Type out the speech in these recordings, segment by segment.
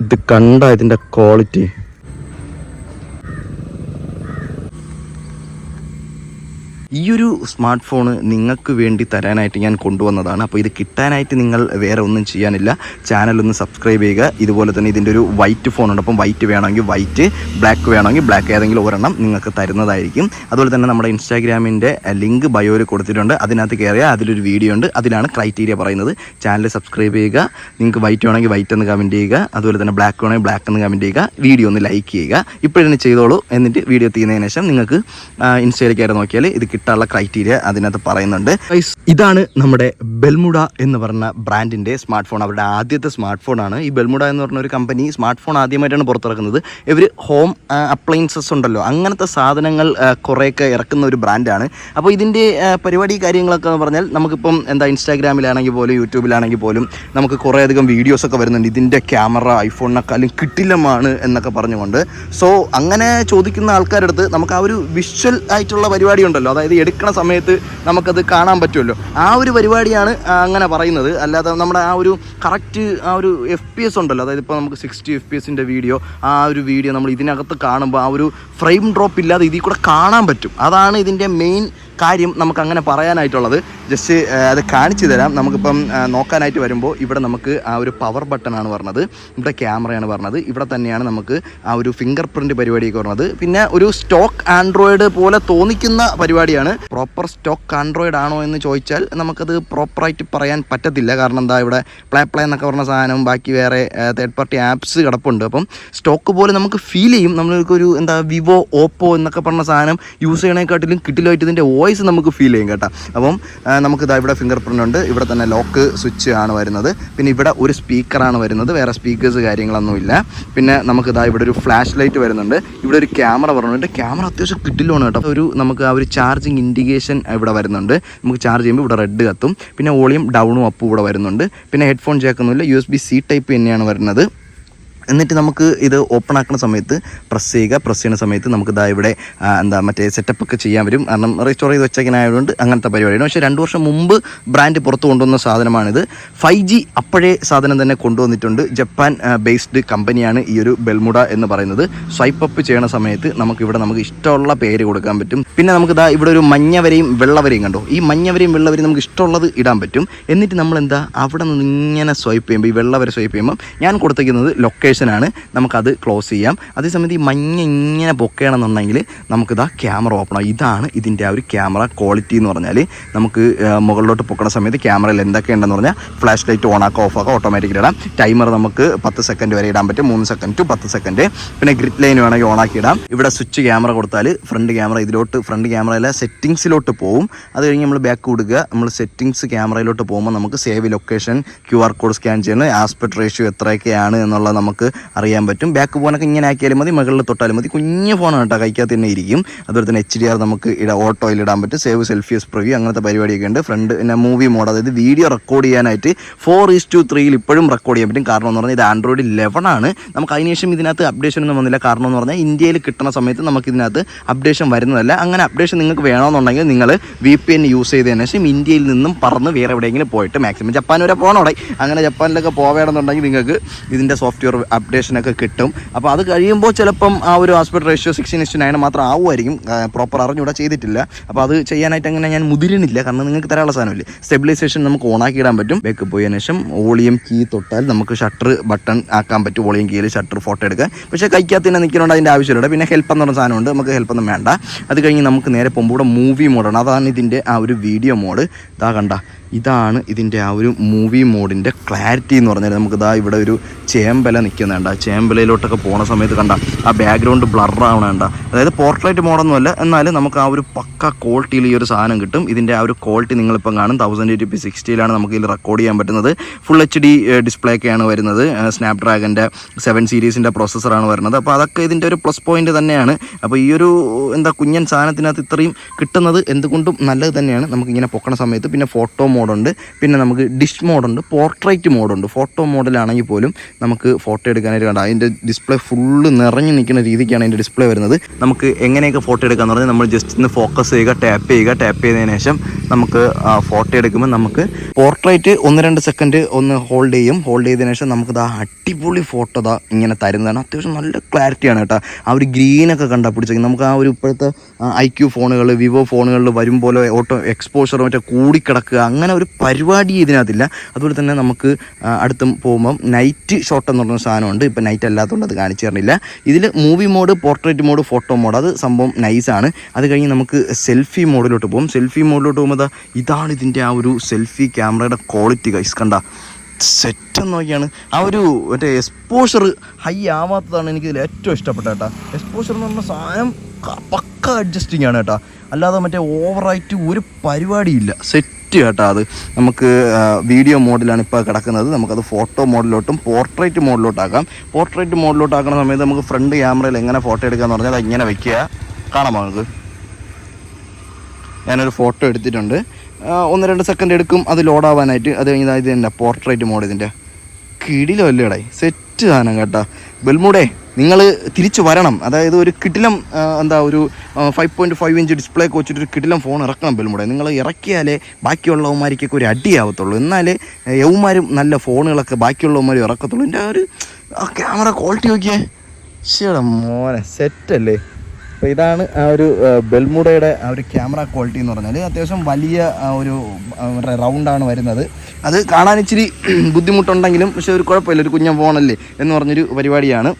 ഇത് കണ്ട ഇതിന്റെ ക്വാളിറ്റി ഈ ഒരു സ്മാർട്ട് ഫോൺ നിങ്ങൾക്ക് വേണ്ടി തരാനായിട്ട് ഞാൻ കൊണ്ടുവന്നതാണ്. അപ്പോൾ ഇത് കിട്ടാനായിട്ട് നിങ്ങൾ വേറെ ഒന്നും ചെയ്യാനില്ല. ചാനൽ ഒന്ന് സബ്സ്ക്രൈബ് ചെയ്യുക. ഇതുപോലെ തന്നെ ഇതിന്റെ ഒരു വൈറ്റ് ഫോൺ ഉണ്ട്. അപ്പം വൈറ്റ് വേണമെങ്കിൽ വൈറ്റ് ബ്ലാക്ക് വേണമെങ്കിൽ ബ്ലാക്ക് ഏതെങ്കിലും ഒരെണ്ണം നിങ്ങൾക്ക് തരുന്നതായിരിക്കും. അതുപോലെ തന്നെ നമ്മുടെ ഇൻസ്റ്റാഗ്രാമിന്റെ ലിങ്ക് ബയോയിൽ കൊടുത്തിട്ടുണ്ട്. അതിനകത്ത് കയറിയാൽ അതിലൊരു വീഡിയോ ഉണ്ട്. അതിലാണ് ക്രൈറ്റീരിയ പറയുന്നത്. ചാനൽ സബ്സ്ക്രൈബ് ചെയ്യുക. നിങ്ങൾക്ക് വൈറ്റ് വേണമെങ്കിൽ വൈറ്റ് എന്ന് കമന്റ് ചെയ്യുക. അതുപോലെ തന്നെ ബ്ലാക്ക് വേണമെങ്കിൽ ബ്ലാക്ക് എന്ന് കമന്റ് ചെയ്യുക. വീഡിയോ ഒന്ന് ലൈക്ക് ചെയ്യുക. ഇപ്പോഴെന്നെ ചെയ്തോളൂ. എന്നിട്ട് വീഡിയോ തീരുന്നതിന് ശേഷം നിങ്ങൾക്ക് ഇൻസ്റ്റയിലേക്ക് നോക്കിയാൽ ഇത് കിട്ടാനുള്ള ക്രൈറ്റീരിയ അതിനകത്ത് പറയുന്നുണ്ട്. ഇതാണ് നമ്മുടെ ബെൽമുഡ എന്ന് പറഞ്ഞ ബ്രാൻഡിന്റെ സ്മാർട്ട് ഫോൺ അവരുടെ ആദ്യത്തെ സ്മാർട്ട് ഫോണാണ് ഈ ബെൽമുഡ എന്ന് പറഞ്ഞ ഒരു കമ്പനി സ്മാർട്ട് ഫോൺ ആദ്യമായിട്ടാണ് പുറത്തിറക്കുന്നത്. ഇവർ ഹോം അപ്ലയൻസസ് ഉണ്ടല്ലോ. അങ്ങനത്തെ സാധനങ്ങൾ കുറേയൊക്കെ ഇറക്കുന്ന ഒരു ബ്രാൻഡാണ് അപ്പോൾ ഇതിന്റെ പരിപാടി കാര്യങ്ങളൊക്കെ എന്ന് പറഞ്ഞാൽ നമുക്കിപ്പം എന്താ ഇൻസ്റ്റാഗ്രാമിലാണെങ്കിൽ പോലും യൂട്യൂബിലാണെങ്കിൽ പോലും നമുക്ക് കുറേയധികം വീഡിയോസൊക്കെ വരുന്നുണ്ട്. ഇതിന്റെ ക്യാമറ ഐഫോണിനെക്കാളും കിട്ടില്ലമാണ് എന്നൊക്കെ പറഞ്ഞുകൊണ്ട്. സോ അങ്ങനെ ചോദിക്കുന്ന ആൾക്കാരുടെ അടുത്ത് നമുക്ക് ആ ഒരു വിഷ്വൽ ആയിട്ടുള്ള പരിപാടി ഉണ്ടല്ലോ. അതായത് എടുക്കണ സമയത്ത് നമുക്കത് കാണാൻ പറ്റുമല്ലോ. ആ ഒരു പരിപാടിയാണ് അങ്ങനെ പറയുന്നത്. അല്ലാതെ നമ്മുടെ ആ ഒരു കറക്റ്റ് ആ ഒരു എഫ് പി എസ് ഉണ്ടല്ലോ. അതായത് ഇപ്പോൾ നമുക്ക് സിക്സ്റ്റി എഫ് പി എസിന്റെ വീഡിയോ ആ ഒരു വീഡിയോ നമ്മൾ ഇതിനകത്ത് കാണുമ്പോൾ ആ ഒരു ഫ്രെയിം ഡ്രോപ്പ് ഇല്ലാതെ ഇതിൽ കൂടെ കാണാൻ പറ്റും. അതാണ് ഇതിന്റെ മെയിൻ കാര്യം നമുക്ക് അങ്ങനെ പറയാനായിട്ടുള്ളത്. ജസ്റ്റ് അത് കാണിച്ചു തരാം. നമുക്കിപ്പം നോക്കാനായിട്ട് വരുമ്പോൾ ഇവിടെ നമുക്ക് ആ ഒരു പവർ ബട്ടണാണ് പറഞ്ഞത്. ഇവിടെ ക്യാമറയാണ് പറഞ്ഞത്. ഇവിടെ തന്നെയാണ് നമുക്ക് ആ ഒരു ഫിംഗർ പ്രിന്റ് പരിപാടിയൊക്കെ പറഞ്ഞത്. പിന്നെ ഒരു സ്റ്റോക്ക് ആൻഡ്രോയിഡ് പോലെ തോന്നിക്കുന്ന പരിപാടിയാണ്. പ്രോപ്പർ സ്റ്റോക്ക് ആൻഡ്രോയിഡ് ആണോ എന്ന് ചോദിച്ചാൽ നമുക്കത് പ്രോപ്പറായിട്ട് പറയാൻ പറ്റത്തില്ല. കാരണം എന്താ ഇവിടെ പ്ലേ പ്ലേ എന്നൊക്കെ പറഞ്ഞ സാധനം ബാക്കി വേറെ തേർഡ് പാർട്ടി ആപ്സ് കിടപ്പുണ്ട്. അപ്പം സ്റ്റോക്ക് പോലെ നമുക്ക് ഫീൽ ചെയ്യും. നമ്മൾക്കൊരു എന്താ വിവോ ഓപ്പോ എന്നൊക്കെ പറഞ്ഞ സാധനം യൂസ് ചെയ്യണേക്കാട്ടിലും കിട്ടിലായിട്ട് ഇതിന്റെ വോയിസ് നമുക്ക് ഫീൽ ചെയ്യും കേട്ടോ. അപ്പം നമുക്ക് ഇതാ ഇവിടെ ഫിംഗർ പ്രിന്റ് ഉണ്ട്. ഇവിടെ തന്നെ ലോക്ക് സ്വിച്ച് ആണ് വരുന്നത്. പിന്നെ ഇവിടെ ഒരു സ്പീക്കറാണ് വരുന്നത്. വേറെ സ്പീക്കേഴ്സ് കാര്യങ്ങളൊന്നുമില്ല പിന്നെ നമുക്ക് ഇതാ ഇവിടെ ഒരു ഫ്ലാഷ് ലൈറ്റ് വരുന്നുണ്ട്. ഇവിടെ ഒരു ക്യാമറ വരുന്നുണ്ട്. ക്യാമറ അത്യാവശ്യം കിട്ടില്ലാണ് കേട്ടോ. ഒരു നമുക്ക് ആ ഒരു ചാർജിങ് ഇൻഡിക്കേഷൻ ഇവിടെ വരുന്നുണ്ട്. നമുക്ക് ചാർജ് ചെയ്യുമ്പോൾ ഇവിടെ റെഡ് കത്തും. പിന്നെ വോളിയം ഡൗണും അപ്പും ഇവിടെ വരുന്നുണ്ട്. പിന്നെ headphone ജാക്കൊന്നുമില്ല U S B C type തന്നെയാണ് വരുന്നത്. എന്നിട്ട് നമുക്ക് ഇത് ഓപ്പൺ ആക്കുന്ന സമയത്ത് പ്രസ് ചെയ്യുക. പ്രസ് ചെയ്യുന്ന സമയത്ത് നമുക്ക് ഇതാ ഇവിടെ എന്താ മറ്റേ സെറ്റപ്പ് ഒക്കെ ചെയ്യാൻ വരും കാരണം റീസ്റ്റോർ ചെയ്ത് വെച്ചേക്കാനായതുകൊണ്ട് അങ്ങനത്തെ പരിപാടിയാണ്. പക്ഷേ രണ്ട് വർഷം മുമ്പ് ബ്രാൻഡ് പുറത്ത് കൊണ്ടുവന്ന സാധനമാണിത്. ഫൈവ് ജി അപ്പോഴേ സാധനം തന്നെ കൊണ്ടുവന്നിട്ടുണ്ട്. ജപ്പാൻ ബേസ്ഡ് കമ്പനിയാണ് ഈ ഒരു ബെൽമുഡ എന്ന് പറയുന്നത്. സ്വൈപ്പ് അപ്പ് ചെയ്യണ സമയത്ത് നമുക്ക് ഇവിടെ നമുക്ക് ഇഷ്ടമുള്ള പേര് കൊടുക്കാൻ പറ്റും. പിന്നെ നമുക്ക് ഇതാ ഇവിടെ ഒരു മഞ്ഞ വരെയും വെള്ള കണ്ടോ? ഈ മഞ്ഞ വരെയും വെള്ള നമുക്ക് ഇഷ്ടമുള്ളത് ഇടാൻ പറ്റും. എന്നിട്ട് നമ്മൾ എന്താ അവിടെ നിന്ന് ഇങ്ങനെ സ്വൈപ്പ് ചെയ്യുമ്പോൾ ഈ വെള്ളവരെ സ്വൈപ്പ് ചെയ്യുമ്പോൾ ഞാൻ കൊടുത്തേക്കുന്നത് ലൊക്കേഷനാണ് നമുക്കത് ക്ലോസ് ചെയ്യാം. അതേസമയത്ത് ഈ മഞ്ഞ ഇങ്ങനെ പൊക്കണമെന്നുണ്ടെങ്കിൽ നമുക്കിതാ ക്യാമറ ഓപ്പൺ ആവും. ഇതാണ് ഇതിന്റെ ആ ഒരു ക്യാമറ ക്വാളിറ്റി എന്ന് പറഞ്ഞാൽ നമുക്ക് മുകളിലോട്ട് പൊക്കണ സമയത്ത് ക്യാമറയിൽ എന്തൊക്കെ ഉണ്ടെന്ന് പറഞ്ഞാൽ ഫ്ലാഷ് ലൈറ്റ് ഓൺ ആക്കുക ഓഫ് ആക്കുക ഓട്ടോമാറ്റിക്കലി ഇടാം. ടൈമർ നമുക്ക് പത്ത് സെക്കൻഡ് വരെ ഇടാൻ പറ്റും. മൂന്ന് സെക്കൻഡ് ടു പത്ത് സെക്കൻഡ് പിന്നെ ഗ്രിഡ് ലൈൻ വേണമെങ്കിൽ ഓൺ ആക്കി ഇടാം. ഇവിടെ സ്വിച്ച് ക്യാമറ കൊടുത്താൽ ഫ്രണ്ട് ക്യാമറ ഇതിലോട്ട് ഫ്രണ്ട് ക്യാമറയിലെ സെറ്റിങ്സിലോട്ട് പോകും അത് കഴിഞ്ഞ് നമ്മൾ ബാക്ക് കൊടുക്കുക. നമ്മൾ സെറ്റിങ്സ് ക്യാമറയിലോട്ട് പോകുമ്പോൾ നമുക്ക് save location Q R code scan ചെയ്യണം ആസ്പെക്ട് റേഷ്യോ എത്രയൊക്കെയാണ് എന്നുള്ളത് നമുക്ക് അറിയാൻ പറ്റും. ബാക്ക് ഫോണൊക്കെ ഇങ്ങനെ ആക്കിയാലും മതി മുകളിൽ തൊട്ടാലും മതി. കുഞ്ഞു ഫോണാണ് കേട്ടോ കൈക്കകത്ത് തന്നെ ഇരിക്കും. അതുപോലെ തന്നെ എച്ച് ഡി ആർ നമുക്ക് ഇട ഓട്ടോയിൽ ഇടാൻ പറ്റും. സേവ് സെൽഫിയസ് പ്രിവ്യൂ അങ്ങനത്തെ പരിപാടിയൊക്കെ ഉണ്ട്. ഫ്രണ്ട് പിന്നെ മൂവി മോഡ് അതായത് വീഡിയോ റെക്കോർഡ് ചെയ്യാനായിട്ട് ഫോർ ഈസ് ടു ത്രീയിൽ ഇപ്പോഴും റെക്കോർഡ് ചെയ്യാൻ പറ്റും. കാരണം എന്ന് പറഞ്ഞാൽ ഇത് ആൻഡ്രോയിഡ് ലെവൻ ആണ്. നമുക്ക് അതിനുശേഷം ഇതിനകത്ത് അപ്ഡേഷൻ ഒന്നും വന്നില്ല. കാരണം എന്ന് പറഞ്ഞാൽ ഇന്ത്യയിൽ കിട്ടുന്ന സമയത്ത് നമുക്ക് ഇതിനകത്ത് അപ്ഡേഷൻ വരുന്നതല്ല. അങ്ങനെ അപ്ഡേഷൻ നിങ്ങൾക്ക് വേണമെന്നുണ്ടെങ്കിൽ നിങ്ങൾ വി പി എൻ യൂസ് ചെയ്തതിന് ശേഷം ഇന്ത്യയിൽ നിന്നും പറന്ന് വേറെ എവിടെയെങ്കിലും പോയിട്ട് മാക്സിമം ജപ്പാൻ വരെ പോകണോടെ അങ്ങനെ ജപ്പാനിലൊക്കെ പോവേണമെന്നുണ്ടെങ്കിൽ നിങ്ങൾക്ക് ഇതിന്റെ സോഫ്റ്റ്വെയർ അപ്ഡേഷനൊക്കെ കിട്ടും. അപ്പോൾ അത് കഴിയുമ്പോൾ ചിലപ്പം ആ ഒരു hospital ratio sixteen is to nine മാത്രം ആവുമായിരിക്കും. പ്രോപ്പർ അറിഞ്ഞൂടെ ചെയ്തിട്ടില്ല. അപ്പോൾ അത് ചെയ്യാനായിട്ട് അങ്ങനെ ഞാൻ മുതിരുന്നില്ല. കാരണം നിങ്ങൾക്ക് തരാനുള്ള സാധനമില്ലേ. സ്റ്റെബിലൈസേഷൻ നമുക്ക് ഓണാക്കി ഇടാൻ പറ്റും. ബേക്ക് പോയതിനു ശേഷം വോളിയം കീ തൊട്ടാൽ നമുക്ക് ഷട്ടർ ബട്ടൺ ആക്കാൻ പറ്റും. വോളിയം കീയിൽ ഷട്ടർ ഫോട്ടോ എടുക്കുക പക്ഷേ കഴിക്കാത്തതിനെ നിൽക്കുന്നുണ്ട് അതിന്റെ ആവശ്യമില്ല. പിന്നെ ഹെൽപ്പ് എന്ന് പറഞ്ഞ സാധനമുണ്ട്. നമുക്ക് ഹെൽപ്പൊന്നും വേണ്ട. അത് കഴിഞ്ഞ് നമുക്ക് നേരെ പോകുമ്പോൾ മൂവി മോഡാണ് അതാണ് ഇതിന്റെ ആ ഒരു വീഡിയോ മോഡ് ഇതാ കണ്ട. ഇതാണ് ഇതിന്റെ ആ ഒരു മൂവി മോഡിന്റെ ക്ലാരിറ്റി എന്ന് പറഞ്ഞാൽ നമുക്ക് ഇതാ ഇവിടെ ഒരു ചേമ്പല നിൽക്കുന്നുണ്ട് ആ ചേമ്പലയിലോട്ടൊക്കെ പോണ സമയത്ത് കണ്ട. ആ ബാക്ക്ഗ്രൗണ്ട് ബ്ലറാവണേണ്ട അതായത് പോർട്രേറ്റ് മോഡൊന്നുമല്ല എന്നാലും നമുക്ക് ആ ഒരു പക്ക ക്വാളിറ്റിയിൽ ഈ ഒരു സാധനം കിട്ടും. ഇതിന്റെ ആ ഒരു ക്വാളിറ്റി നിങ്ങളിപ്പം കാണും. തൗസൻഡ് എയ്റ്റി പി സിക്സ്റ്റിയിലാണ് നമുക്ക് ഇതിൽ റെക്കോർഡ് ചെയ്യാൻ പറ്റുന്നത്. ഫുൾ എച്ച് ഡി ഡിസ്പ്ലേ ഒക്കെയാണ് വരുന്നത്. സ്നാപ് ഡ്രാഗന്റെ സെവൻ സീരീസിന്റെ പ്രോസസ്സറാണ് വരുന്നത്. അപ്പോൾ അതൊക്കെ ഇതിന്റെ ഒരു പ്ലസ് പോയിന്റ് തന്നെയാണ്. അപ്പോൾ ഈ ഒരു എന്താ കുഞ്ഞൻ സാധനത്തിനകത്ത് ഇത്രയും കിട്ടുന്നത് എന്തുകൊണ്ടും നല്ലത് തന്നെയാണ്. നമുക്കിങ്ങനെ പൊക്കണ സമയത്ത്. പിന്നെ ഫോട്ടോ മോഡുണ്ട്. പിന്നെ നമുക്ക് ഡിഷ് മോഡുണ്ട് പോർട്രേറ്റ് മോഡുണ്ട്. ഫോട്ടോ മോഡലാണെങ്കിൽ പോലും നമുക്ക് ഫോട്ടോ എടുക്കാനായിട്ട് കണ്ട അതിന്റെ ഡിസ്പ്ലേ ഫുള്ള് നിറഞ്ഞു നിൽക്കുന്ന രീതിക്കാണ് അതിന്റെ ഡിസ്പ്ലേ വരുന്നത്. നമുക്ക് എങ്ങനെയൊക്കെ ഫോട്ടോ എടുക്കാന്ന് പറഞ്ഞാൽ നമ്മൾ ജസ്റ്റ് ഒന്ന് ഫോക്കസ് ചെയ്യുക ടാപ്പ് ചെയ്യുക ടാപ്പ് ചെയ്തതിന് ശേഷം നമുക്ക് ഫോട്ടോ എടുക്കുമ്പോൾ നമുക്ക് പോർട്രേറ്റ് ഒന്ന് രണ്ട് സെക്കൻഡ് ഒന്ന് ഹോൾഡ് ചെയ്യും. ഹോൾഡ് ചെയ്തതിന് ശേഷം നമുക്ക് ദാ അടിപൊളി ഫോട്ടോ ദാ ഇങ്ങനെ തരുന്നതാണ്. അത്യാവശ്യം നല്ല ക്ലാരിറ്റിയാണ് കേട്ടോ. ആ ഒരു ഗ്രീനൊക്കെ കണ്ടാൽ പിടിച്ചെങ്കിൽ നമുക്ക് ആ ഒരു ഇപ്പോഴത്തെ ഐ ക്യു ഫോണുകൾ വിവോ ഫോണുകളിൽ വരും പോലെ ഓട്ടോ എക്സ്പോഷർ മറ്റേ കൂടിക്കിടക്കുക അങ്ങനെ ഒരു പരിപാടി ഇതിനകത്തില്ല. അതുപോലെ തന്നെ നമുക്ക് അടുത്തും പോകുമ്പം നൈറ്റ് ഷോട്ട് എന്ന് പറഞ്ഞ സാധനമുണ്ട്. ഇപ്പം നൈറ്റ് അല്ലാത്തതുകൊണ്ട് അത് കാണിച്ചു തരണില്ല ഇതിൽ movie mode portrait mode photo mode അത് സംഭവം നൈസാണ് അത് കഴിഞ്ഞ് നമുക്ക് സെൽഫി മോഡിലോട്ട് പോകും. സെൽഫി മോഡിലോട്ട് പോകുമ്പോൾ ഇതാണ് ഇതിന്റെ ആ ഒരു സെൽഫി ക്യാമറയുടെ ക്വാളിറ്റി കൈസ് കണ്ട സെറ്റ് നോക്കിയാണ്. ആ ഒരു മറ്റേ എക്സ്പോഷർ ഹൈ ആവാത്തതാണ് എനിക്കിതിൽ ഏറ്റവും ഇഷ്ടപ്പെട്ട കേട്ടോ. എക്സ്പോഷർ എന്ന് പറഞ്ഞ സാധനം പക്ക അഡ്ജസ്റ്റിംഗ് ആണ് കേട്ടോ. അല്ലാതെ മറ്റേ ഓവറായിട്ട് ഒരു പരിപാടിയില്ല. സെറ്റ് കേട്ടോ അത്. നമുക്ക് വീഡിയോ മോഡിലാണ് ഇപ്പോൾ കിടക്കുന്നത്. നമുക്കത് ഫോട്ടോ മോഡിലോട്ടും പോർട്രേറ്റ് മോഡിലോട്ടാക്കാം പോർട്രേറ്റ് മോഡിലോട്ടാക്കുന്ന സമയത്ത് നമുക്ക് ഫ്രണ്ട് ക്യാമറയിൽ എങ്ങനെ ഫോട്ടോ എടുക്കാന്ന് പറഞ്ഞാൽ അത് ഇങ്ങനെ വെക്കുക. കാണാമോ നമുക്ക് ഞാനൊരു ഫോട്ടോ എടുത്തിട്ടുണ്ട്. ഒന്ന് രണ്ട് സെക്കൻഡ് എടുക്കും അത് ലോഡാവാനായിട്ട് അത് കഴിഞ്ഞാൽ ഇത് തന്നെ പോർട്രേറ്റ് മോഡ് ഇതിന്റെ. കിടിലോ അല്ലേടായി സെറ്റ് സാധനം കേട്ടോ. ബെൽമൂടെ നിങ്ങൾ തിരിച്ചു വരണം. അതായത് ഒരു കിടിലം എന്താ ഒരു five point five inch display ഒക്കെ വെച്ചിട്ട് ഒരു കിടിലം ഫോൺ ഇറക്കണം ബെൽമുടെ നിങ്ങൾ ഇറക്കിയാലേ ബാക്കിയുള്ളവന്മാർക്കൊക്കെ ഒരു അടിയാവത്തുള്ളൂ. എന്നാലേ യവന്മാരും നല്ല ഫോണുകളൊക്കെ ബാക്കിയുള്ളവന്മാരും ഇറക്കത്തുള്ളൂ. എന്റെ ആ ഒരു ക്യാമറ ക്വാളിറ്റി നോക്കിയേ. ശരിടാ മോനെ സെറ്റല്ലേ അപ്പോൾ ഇതാണ് ആ ഒരു ബെൽമുഡയുടെ ആ ഒരു ക്യാമറ ക്വാളിറ്റി എന്ന് പറഞ്ഞാൽ അത്യാവശ്യം വലിയ ഒരു റൗണ്ടാണ് വരുന്നത്. അത് കാണാൻ ഇച്ചിരി ബുദ്ധിമുട്ടുണ്ടെങ്കിലും പക്ഷേ ഒരു കുഴപ്പമില്ല. ഒരു കുഞ്ഞൻ ഫോണല്ലേ എന്ന് പറഞ്ഞൊരു പരിപാടിയാണ്.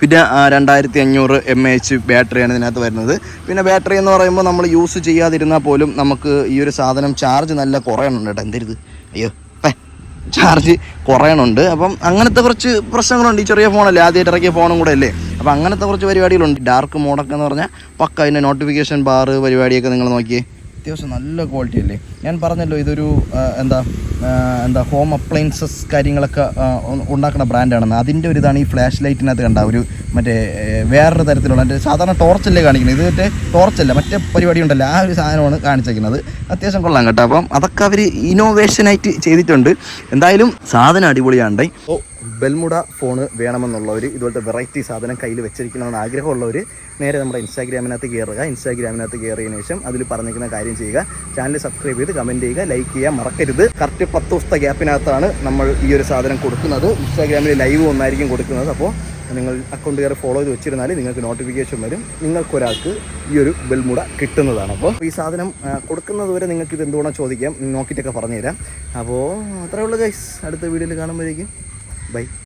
പിന്നെ രണ്ടായിരത്തി അഞ്ഞൂറ് എം എ എച്ച് ബാറ്ററിയാണ് ഇതിനകത്ത് വരുന്നത്. പിന്നെ ബാറ്ററി എന്ന് പറയുമ്പോൾ നമ്മൾ യൂസ് ചെയ്യാതിരുന്നാൽ പോലും നമുക്ക് ഈ ഒരു സാധനം ചാർജ് നല്ല കുറയണുണ്ട് കേട്ടോ. എന്തരുത്? അയ്യോ ചാർജ് കുറയണുണ്ട്. അപ്പം അങ്ങനത്തെ കുറച്ച് പ്രശ്നങ്ങളുണ്ട്. ഈ ചെറിയ ഫോണല്ലേ ആദ്യമായിട്ട് ഇറക്കിയ ഫോണും കൂടെ അല്ലേ? അപ്പം അങ്ങനത്തെ കുറച്ച് പരിപാടികളുണ്ട്. ഡാർക്ക് മോഡൊക്കെ എന്ന് പറഞ്ഞാൽ പക്ക അതിന്റെ നോട്ടിഫിക്കേഷൻ ബാർ പരിപാടിയൊക്കെ നിങ്ങൾ നോക്കിയേ. അത്യാവശ്യം നല്ല ക്വാളിറ്റി അല്ലേ? ഞാൻ പറഞ്ഞല്ലോ ഇതൊരു എന്താ എന്താ ഹോം അപ്ലയൻസസ് കാര്യങ്ങളൊക്കെ ഉണ്ടാക്കുന്ന ബ്രാൻഡാണെന്ന് അതിന്റെ ഒരു ഇതാണ് ഈ ഫ്ലാഷ് ലൈറ്റിനകത്ത് കണ്ട ഒരു മറ്റേ വേറൊരു തരത്തിലുള്ള മറ്റേ സാധാരണ ടോർച്ചല്ലേ കാണിക്കുന്നത്? ഇത് മറ്റേ ടോർച്ചല്ല മറ്റേ പരിപാടി ഉണ്ടല്ലോ ആ ഒരു സാധനമാണ് കാണിച്ചേക്കുന്നത്. അത്യാവശ്യം കൊള്ളാം കേട്ടോ. അപ്പം അതൊക്കെ അവർ ഇന്നോവേഷനായിട്ട് ചെയ്തിട്ടുണ്ട്. എന്തായാലും സാധനം അടിപൊളിയാണ്ടേ. ഓ ബെൽമുഡ ഫോണ് വേണമെന്നുള്ളവർ ഇതുപോലത്തെ വെറൈറ്റി സാധനം കയ്യിൽ വെച്ചിരിക്കണമെന്ന് ആഗ്രഹമുള്ളവർ നേരെ നമ്മുടെ ഇൻസ്റ്റാഗ്രാമിനകത്ത് കയറുക ഇൻസ്റ്റാഗ്രാമിനകത്ത് കയറിയതിനു ശേഷം അതിൽ പറഞ്ഞിരിക്കുന്ന കാര്യം ചെയ്യുക. ചാനൽ സബ്സ്ക്രൈബ് ചെയ്ത് കമന്റ് ചെയ്യുക. ലൈക്ക് ചെയ്യുക മറക്കരുത്. കറക്റ്റ് പത്ത് ദിവസത്തെ ഗ്യാപ്പിനകത്താണ് നമ്മൾ ഈ ഒരു സാധനം കൊടുക്കുന്നത്. ഇൻസ്റ്റാഗ്രാമിൽ ലൈവ് ഒന്നായിരിക്കും കൊടുക്കുന്നത്. അപ്പോൾ നിങ്ങൾ അക്കൗണ്ട് കയറി ഫോളോ ചെയ്ത് വെച്ചിരുന്നാൽ നിങ്ങൾക്ക് നോട്ടിഫിക്കേഷൻ വരും. നിങ്ങൾക്കൊരാൾക്ക് ഈ ഒരു ബെൽമുട കിട്ടുന്നതാണ്. അപ്പോൾ ഈ സാധനം കൊടുക്കുന്നത് വരെ നിങ്ങൾക്ക് ഇത് എന്തുകൊണ്ടാണ് ചോദിക്കാം. നോക്കിയിട്ടൊക്കെ പറഞ്ഞുതരാം. അപ്പോൾ അത്രേ ഉള്ളൂ ഗൈസ് അടുത്ത വീഡിയോയിൽ കാണുമ്പോഴേക്കും. ബൈ